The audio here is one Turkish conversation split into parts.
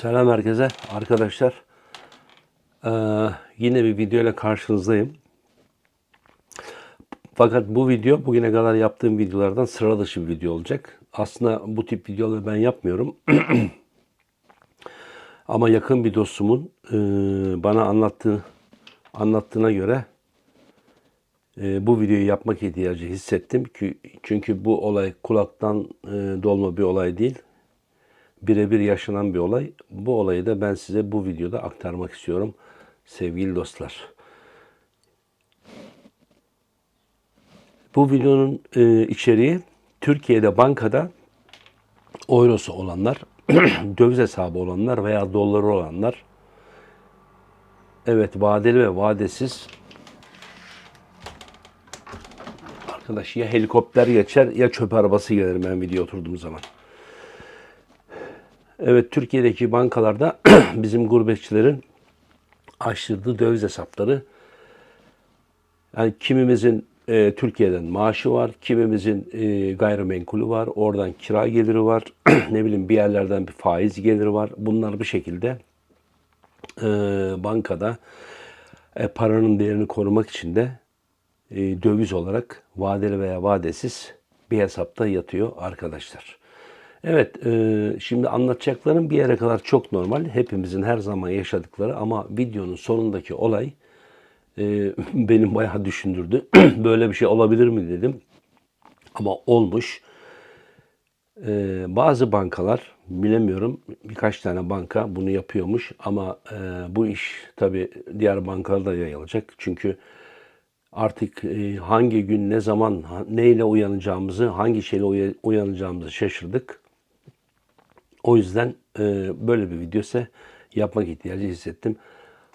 Selam herkese arkadaşlar. Ee, yine bir video ile karşınızdayım. Fakat bu video bugüne kadar yaptığım videolardan sıra dışı bir video olacak. Aslında bu tip videoları ben yapmıyorum. Ama yakın bir dostumun e, bana anlattığı anlattığına göre e, bu videoyu yapmak ihtiyacı hissettim ki çünkü bu olay kulaktan e, dolma bir olay değil birebir yaşanan bir olay. Bu olayı da ben size bu videoda aktarmak istiyorum sevgili dostlar. Bu videonun e, içeriği Türkiye'de bankada eurosu olanlar, döviz hesabı olanlar veya doları olanlar, evet vadeli ve vadesiz arkadaş ya helikopter geçer ya çöp arabası gelir ben video oturduğum zaman. Evet Türkiye'deki bankalarda bizim gurbetçilerin açtırdığı döviz hesapları yani kimimizin e, Türkiye'den maaşı var, kimimizin e, gayrimenkulü var, oradan kira geliri var, ne bileyim bir yerlerden bir faiz geliri var. Bunlar bir şekilde e, bankada e, paranın değerini korumak için de e, döviz olarak vadeli veya vadesiz bir hesapta yatıyor arkadaşlar. Evet, e, şimdi anlatacaklarım bir yere kadar çok normal. Hepimizin her zaman yaşadıkları ama videonun sonundaki olay e, benim bayağı düşündürdü. Böyle bir şey olabilir mi dedim. Ama olmuş. E, bazı bankalar, bilemiyorum birkaç tane banka bunu yapıyormuş ama e, bu iş tabii diğer bankalara da yayılacak. Çünkü artık e, hangi gün, ne zaman, neyle uyanacağımızı, hangi şeyle uyanacağımızı şaşırdık. O yüzden e, böyle bir video ise yapmak ihtiyacı hissettim.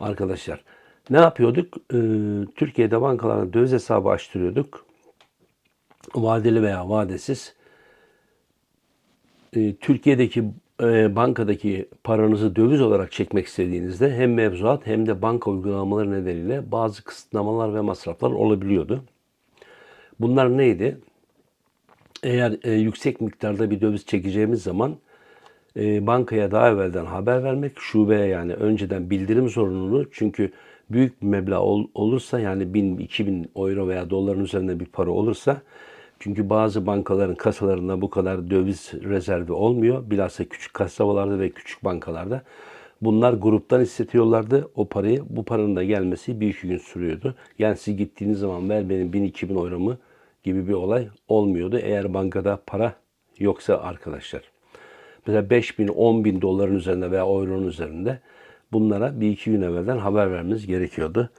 Arkadaşlar ne yapıyorduk? E, Türkiye'de bankalarına döviz hesabı açtırıyorduk. Vadeli veya vadesiz. E, Türkiye'deki e, bankadaki paranızı döviz olarak çekmek istediğinizde hem mevzuat hem de banka uygulamaları nedeniyle bazı kısıtlamalar ve masraflar olabiliyordu. Bunlar neydi? Eğer e, yüksek miktarda bir döviz çekeceğimiz zaman e, bankaya daha evvelden haber vermek, şubeye yani önceden bildirim zorunluluğu. Çünkü büyük bir meblağ ol, olursa yani 1000, 2000 euro veya doların üzerinde bir para olursa çünkü bazı bankaların kasalarında bu kadar döviz rezervi olmuyor. Bilhassa küçük kasabalarda ve küçük bankalarda. Bunlar gruptan istetiyorlardı o parayı. Bu paranın da gelmesi bir iki gün sürüyordu. Yani siz gittiğiniz zaman ver benim 1000-2000 euromu gibi bir olay olmuyordu. Eğer bankada para yoksa arkadaşlar. Mesela 5 bin, 10 bin doların üzerinde veya euronun üzerinde bunlara bir iki gün evvelden haber vermeniz gerekiyordu.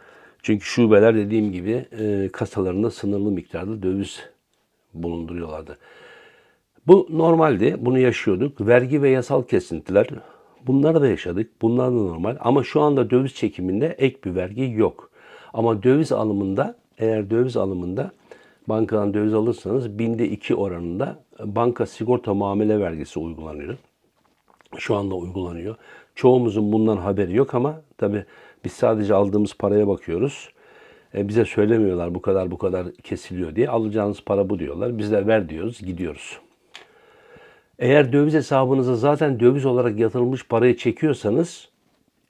Çünkü şubeler dediğim gibi e, kasalarında sınırlı miktarda döviz bulunduruyorlardı. Bu normaldi. Bunu yaşıyorduk. Vergi ve yasal kesintiler bunları da yaşadık. Bunlar da normal. Ama şu anda döviz çekiminde ek bir vergi yok. Ama döviz alımında eğer döviz alımında bankadan döviz alırsanız binde iki oranında banka sigorta muamele vergisi uygulanıyor. Şu anda uygulanıyor. Çoğumuzun bundan haberi yok ama tabi biz sadece aldığımız paraya bakıyoruz. E, bize söylemiyorlar bu kadar bu kadar kesiliyor diye. Alacağınız para bu diyorlar. Biz de ver diyoruz, gidiyoruz. Eğer döviz hesabınıza zaten döviz olarak yatırılmış parayı çekiyorsanız,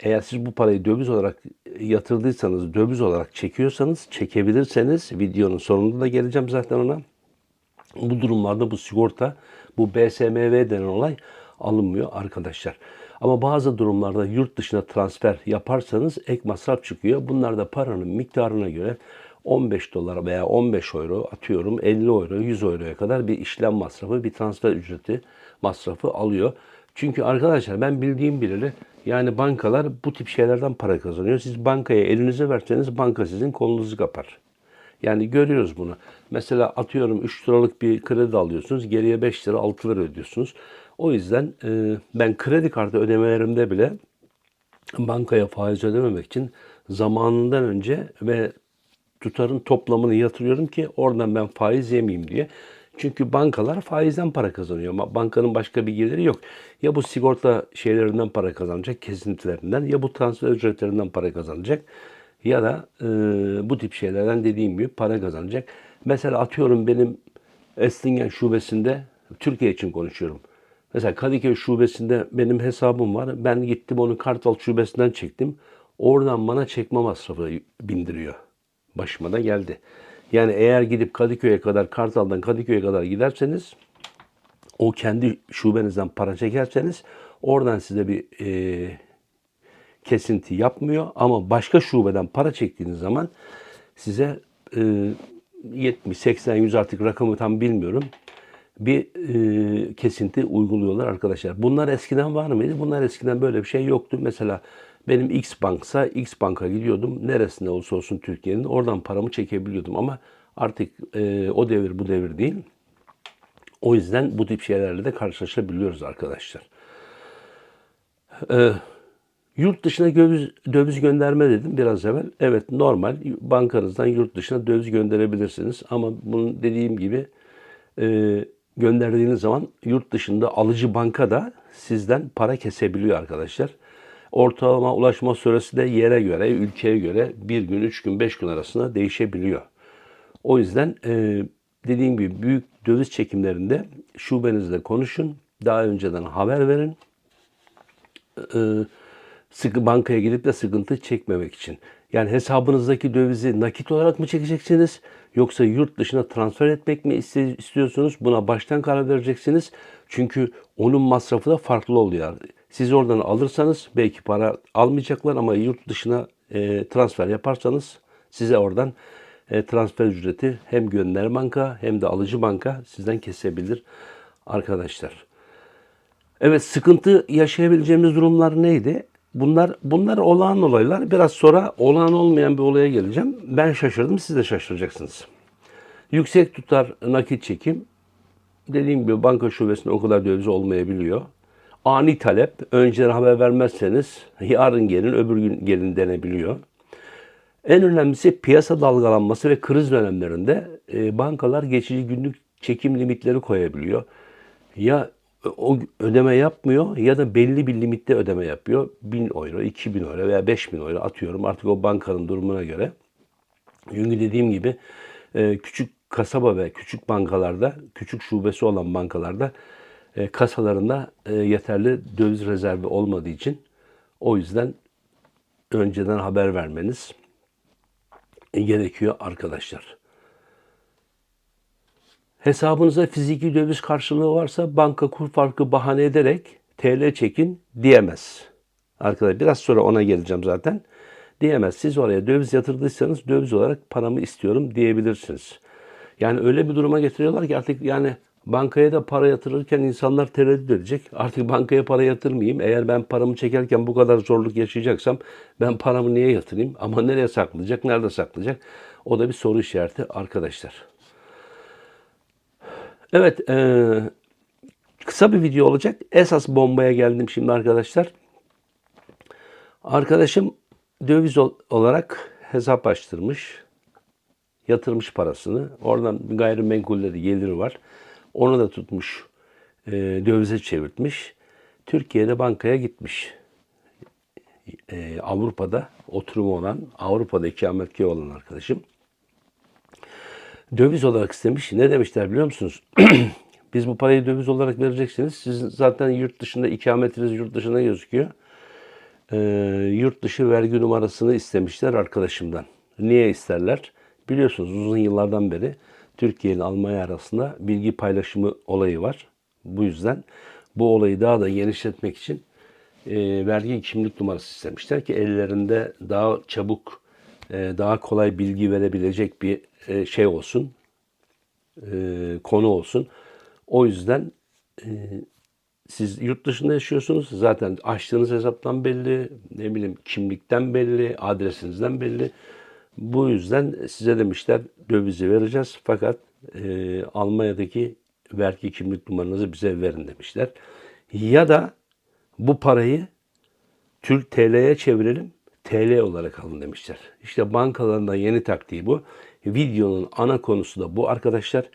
eğer siz bu parayı döviz olarak yatırdıysanız, döviz olarak çekiyorsanız, çekebilirseniz videonun sonunda da geleceğim zaten ona. Bu durumlarda bu sigorta, bu BSMV denen olay alınmıyor arkadaşlar. Ama bazı durumlarda yurt dışına transfer yaparsanız ek masraf çıkıyor. Bunlar da paranın miktarına göre 15 dolar veya 15 euro atıyorum 50 euro 100 euroya kadar bir işlem masrafı bir transfer ücreti masrafı alıyor. Çünkü arkadaşlar ben bildiğim bileli yani bankalar bu tip şeylerden para kazanıyor. Siz bankaya elinize verseniz banka sizin kolunuzu kapar. Yani görüyoruz bunu. Mesela atıyorum 3 liralık bir kredi alıyorsunuz. Geriye 5 lira 6 lira ödüyorsunuz. O yüzden e, ben kredi kartı ödemelerimde bile bankaya faiz ödememek için zamanından önce ve tutarın toplamını yatırıyorum ki oradan ben faiz yemeyeyim diye. Çünkü bankalar faizden para kazanıyor bankanın başka bir geliri yok. Ya bu sigorta şeylerinden para kazanacak, kesintilerinden ya bu transfer ücretlerinden para kazanacak ya da e, bu tip şeylerden dediğim gibi para kazanacak. Mesela atıyorum benim Esslingen şubesinde Türkiye için konuşuyorum. Mesela Kadıköy şubesinde benim hesabım var. Ben gittim onu Kartal şubesinden çektim. Oradan bana çekme masrafı bindiriyor. Başıma da geldi. Yani eğer gidip Kadıköy'e kadar Kartal'dan Kadıköy'e kadar giderseniz o kendi şubenizden para çekerseniz oradan size bir e, kesinti yapmıyor. Ama başka şubeden para çektiğiniz zaman size e, 70, 80, 100 artık rakamı tam bilmiyorum. Bir e, kesinti uyguluyorlar arkadaşlar. Bunlar eskiden var mıydı? Bunlar eskiden böyle bir şey yoktu. Mesela benim X banksa X banka gidiyordum. Neresinde olursa olsun Türkiye'nin oradan paramı çekebiliyordum. Ama artık e, o devir bu devir değil. O yüzden bu tip şeylerle de karşılaşabiliyoruz arkadaşlar. Ee, yurt dışına döviz, döviz gönderme dedim biraz evvel. Evet normal bankanızdan yurt dışına döviz gönderebilirsiniz. Ama bunun dediğim gibi e, gönderdiğiniz zaman yurt dışında alıcı banka da sizden para kesebiliyor arkadaşlar. Ortalama ulaşma süresi de yere göre, ülkeye göre bir gün, üç gün, beş gün arasında değişebiliyor. O yüzden e, dediğim gibi büyük döviz çekimlerinde şubenizle konuşun. Daha önceden haber verin. E, sıkı bankaya gidip de sıkıntı çekmemek için. Yani hesabınızdaki dövizi nakit olarak mı çekeceksiniz yoksa yurt dışına transfer etmek mi istiyorsunuz? Buna baştan karar vereceksiniz. Çünkü onun masrafı da farklı oluyor. Siz oradan alırsanız belki para almayacaklar ama yurt dışına e, transfer yaparsanız size oradan e, transfer ücreti hem gönder banka hem de alıcı banka sizden kesebilir arkadaşlar. Evet sıkıntı yaşayabileceğimiz durumlar neydi? Bunlar bunlar olağan olaylar. Biraz sonra olağan olmayan bir olaya geleceğim. Ben şaşırdım, siz de şaşıracaksınız. Yüksek tutar nakit çekim. Dediğim gibi banka şubesinde o kadar döviz olmayabiliyor. Ani talep, önceden haber vermezseniz yarın gelin, öbür gün gelin denebiliyor. En önemlisi piyasa dalgalanması ve kriz dönemlerinde e, bankalar geçici günlük çekim limitleri koyabiliyor. Ya o ödeme yapmıyor ya da belli bir limitte ödeme yapıyor. 1000 euro, 2000 euro veya 5000 euro atıyorum artık o bankanın durumuna göre. Çünkü dediğim gibi e, küçük kasaba ve küçük bankalarda, küçük şubesi olan bankalarda kasalarında e, yeterli döviz rezervi olmadığı için o yüzden önceden haber vermeniz gerekiyor arkadaşlar. Hesabınıza fiziki döviz karşılığı varsa banka kur farkı bahane ederek TL çekin diyemez. Arkadaşlar biraz sonra ona geleceğim zaten. Diyemez. Siz oraya döviz yatırdıysanız döviz olarak paramı istiyorum diyebilirsiniz. Yani öyle bir duruma getiriyorlar ki artık yani bankaya da para yatırırken insanlar tereddüt edecek. Artık bankaya para yatırmayayım. Eğer ben paramı çekerken bu kadar zorluk yaşayacaksam ben paramı niye yatırayım? Ama nereye saklayacak? Nerede saklayacak? O da bir soru işareti arkadaşlar. Evet, e, kısa bir video olacak. Esas bombaya geldim şimdi arkadaşlar. Arkadaşım döviz ol- olarak hesap açtırmış. Yatırmış parasını. Oradan gayrimenkulde de geliri var. Onu da tutmuş. E, dövize çevirtmiş. Türkiye'de bankaya gitmiş. E, Avrupa'da oturumu olan, Avrupa'da ikametgahı olan arkadaşım döviz olarak istemiş. Ne demişler biliyor musunuz? Biz bu parayı döviz olarak vereceksiniz. Sizin zaten yurt dışında ikametiniz yurt dışında gözüküyor. Ee, yurt dışı vergi numarasını istemişler arkadaşımdan. Niye isterler? Biliyorsunuz uzun yıllardan beri Türkiye ile Almanya arasında bilgi paylaşımı olayı var. Bu yüzden bu olayı daha da genişletmek için e, vergi kimlik numarası istemişler ki ellerinde daha çabuk, e, daha kolay bilgi verebilecek bir e, şey olsun, e, konu olsun. O yüzden e, siz yurt dışında yaşıyorsunuz. Zaten açtığınız hesaptan belli, ne bileyim kimlikten belli, adresinizden belli. Bu yüzden size demişler dövizi vereceğiz fakat e, Almanya'daki vergi kimlik numaranızı bize verin demişler. Ya da bu parayı Türk TL'ye çevirelim, TL olarak alın demişler. İşte bankalarında yeni taktiği bu. Videonun ana konusu da bu arkadaşlar.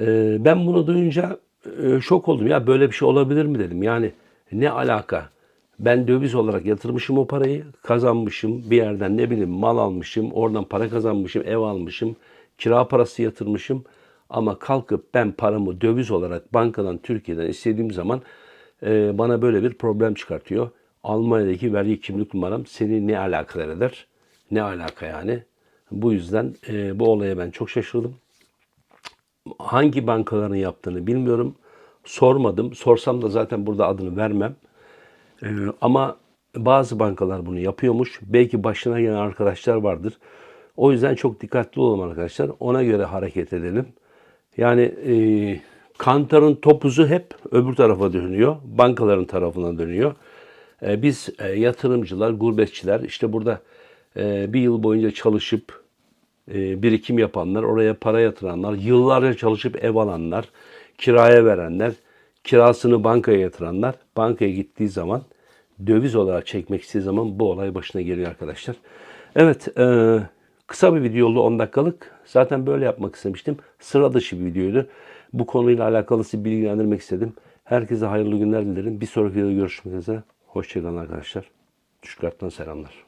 Ee, ben bunu duyunca e, şok oldum. Ya böyle bir şey olabilir mi dedim. Yani ne alaka? Ben döviz olarak yatırmışım o parayı, kazanmışım bir yerden ne bileyim mal almışım, oradan para kazanmışım, ev almışım, kira parası yatırmışım. Ama kalkıp ben paramı döviz olarak bankadan Türkiye'den istediğim zaman e, bana böyle bir problem çıkartıyor. Almanya'daki vergi kimlik numaram seni ne alakadar eder? Ne alaka yani? Bu yüzden e, bu olaya ben çok şaşırdım. Hangi bankaların yaptığını bilmiyorum. Sormadım. Sorsam da zaten burada adını vermem. Ee, ama bazı bankalar bunu yapıyormuş. Belki başına gelen arkadaşlar vardır. O yüzden çok dikkatli olalım arkadaşlar. Ona göre hareket edelim. Yani e, kantarın topuzu hep öbür tarafa dönüyor. Bankaların tarafına dönüyor. E, biz e, yatırımcılar, gurbetçiler işte burada e, bir yıl boyunca çalışıp e, birikim yapanlar, oraya para yatıranlar, yıllarca çalışıp ev alanlar, kiraya verenler, kirasını bankaya yatıranlar, bankaya gittiği zaman döviz olarak çekmek istediği zaman bu olay başına geliyor arkadaşlar. Evet, e, kısa bir video oldu 10 dakikalık. Zaten böyle yapmak istemiştim. Sıra dışı bir videoydu. Bu konuyla alakalı sizi bilgilendirmek istedim. Herkese hayırlı günler dilerim. Bir sonraki videoda görüşmek üzere. Hoşçakalın arkadaşlar. Stuttgart'tan selamlar.